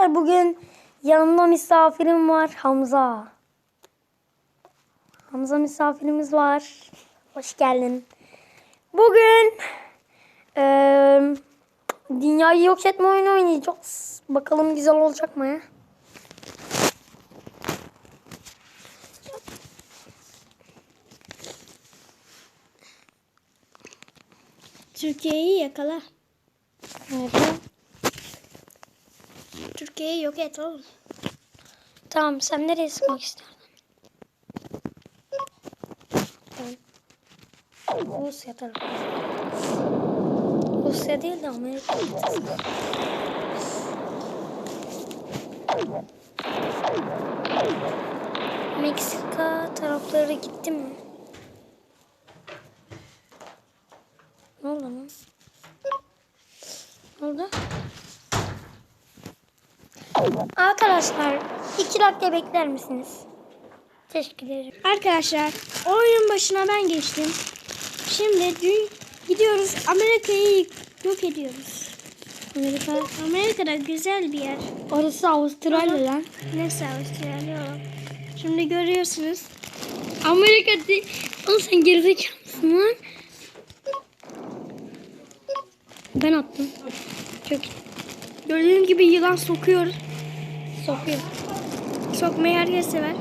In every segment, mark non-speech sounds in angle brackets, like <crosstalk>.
arkadaşlar bugün yanımda misafirim var Hamza. Hamza misafirimiz var. Hoş geldin. Bugün eee, dünyayı yok etme oyunu oynayacağız. Bakalım güzel olacak mı? Türkiye'yi yakala. Evet. Türkiye'yi yok et oğlum. Tamam sen nereye sıkmak isterdin? Ben Rusya tarafı. Rusya değil de Amerika. Meksika tarafları gitti mi? Ne oldu lan? Ne oldu? Arkadaşlar iki dakika bekler misiniz? Teşekkür ederim. Arkadaşlar oyunun başına ben geçtim. Şimdi dün gidiyoruz Amerika'yı yok ediyoruz. Amerika. Amerika'da güzel bir yer. Orası Avustralya lan. Neyse Avustralya o. Şimdi görüyorsunuz. Amerika değil. Oğlum sen gerizekalı mısın lan? Ben attım. Çok iyi. Gördüğünüz gibi yılan sokuyor. Sokuyor. Sokmayı herkes sever.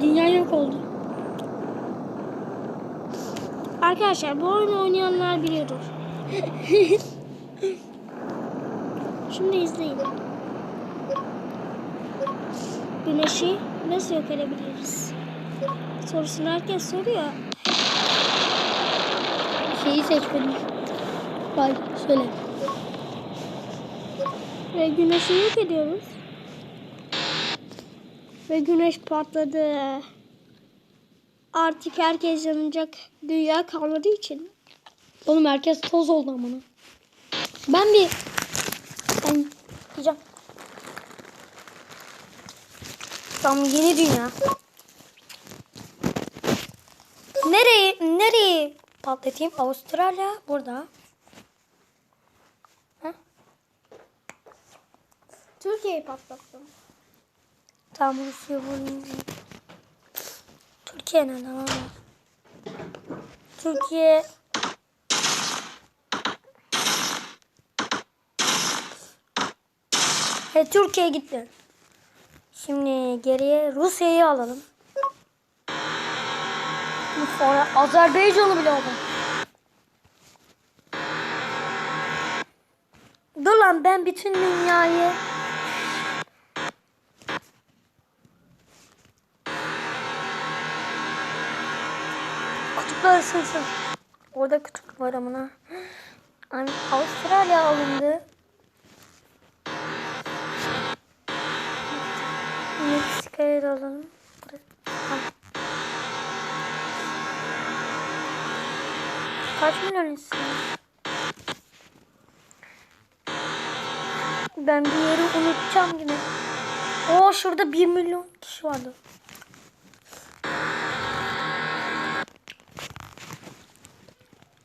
Dünya yok oldu. Arkadaşlar bu oyunu oynayanlar biliyordur. <laughs> Şimdi izleyin. Güneşi nasıl yok edebiliriz? Sorusunu herkes soruyor. Şeyi seçmedim. Bak söyle. Ve güneşi yok ediyoruz. Ve güneş patladı. Artık herkes yanacak. Dünya kalmadığı için. Oğlum herkes toz oldu amına. Ben bir ben diyeceğim. Tam yeni dünya. Nereye nereye patlatayım? Avustralya burada. Türkiye'yi patlattım. Tam Rusya bulayım. Türkiye nereden abi? Türkiye He, Türkiye gitti. Şimdi geriye Rusya'yı alalım. Sonra Azerbaycan'ı bile aldım. Dur lan ben bütün dünyayı Kutuplar ısınsın. Orada kutup var amına. Ay, Avustralya alındı. Meksika'yı da alalım. Kaç milyon insan? Ben bir yeri unutacağım yine. Oo şurada 1 milyon kişi vardı.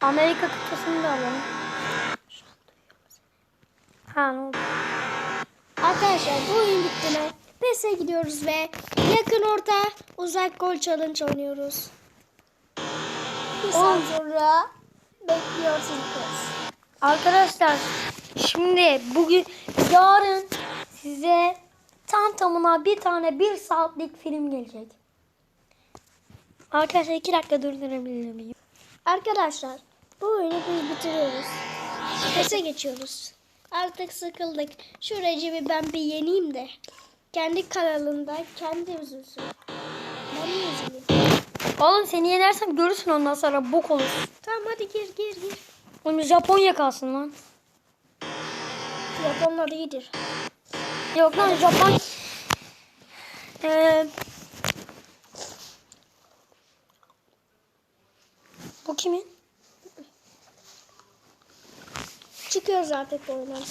Amerika kıtasını da alalım. Ha ne oldu? Arkadaşlar bu oyun bitti mi? PES'e gidiyoruz ve yakın orta uzak gol challenge oynuyoruz. Bir saat sonra bekliyorsunuz. Arkadaşlar şimdi bugün yarın size tam tamına bir tane bir saatlik film gelecek. Arkadaşlar iki dakika durdurabilir miyim? Arkadaşlar bu oyunu biz bitiriyoruz. PES'e geçiyoruz. Artık sıkıldık. Şu Recep'i ben bir yeneyim de. Kendi kanalında kendi üzülsün. Ben? Oğlum seni yenersem görürsün ondan sonra bok olur. Tamam hadi gir gir gir. Oğlum Japonya kalsın lan. Japonlar iyidir. Yok lan Japon... Ee, bu kimin? Çıkıyoruz artık oyundan.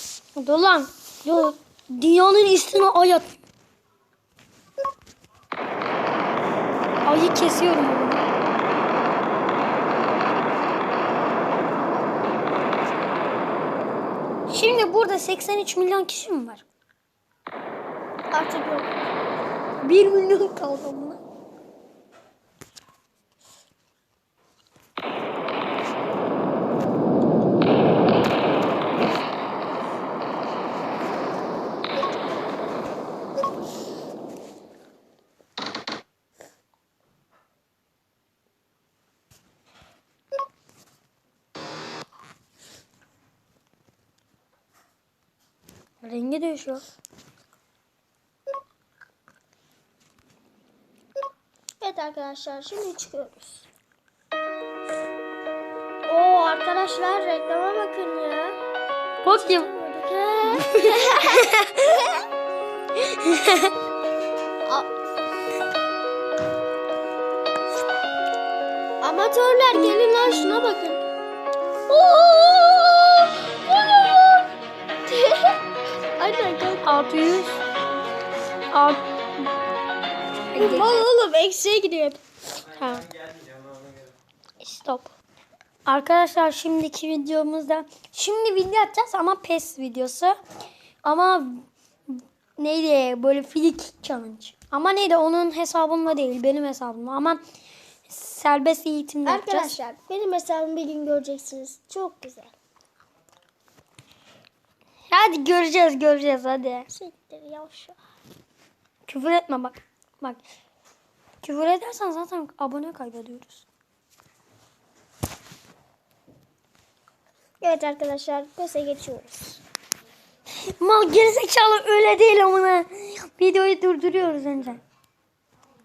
Dur lan. Yo, dünyanın üstüne ay at. Ayı kesiyorum. Şimdi burada 83 milyon kişi mi var? Artık yok. 1 milyon kaldı mı? Rengi değişiyor. Evet arkadaşlar şimdi çıkıyoruz. Oo arkadaşlar reklama bakın ya. Bakayım. <laughs> Amatörler gelin lan şuna bakın. Oo! 600 Alt... Oğlum eksiye gidiyor. Tamam. Stop. Arkadaşlar şimdiki videomuzda şimdi video atacağız ama PES videosu. Ama neydi böyle flick challenge. Ama neydi onun hesabımda değil benim hesabımda ama serbest eğitimde yapacağız. Arkadaşlar benim hesabımı bir gün göreceksiniz. Çok güzel. Hadi göreceğiz göreceğiz hadi. Siktir yavşa. Küfür etme bak. Bak. Küfür edersen zaten abone kaybediyoruz. Evet arkadaşlar PES'e geçiyoruz. Mal gerizekalı öyle değil amına. Videoyu durduruyoruz önce.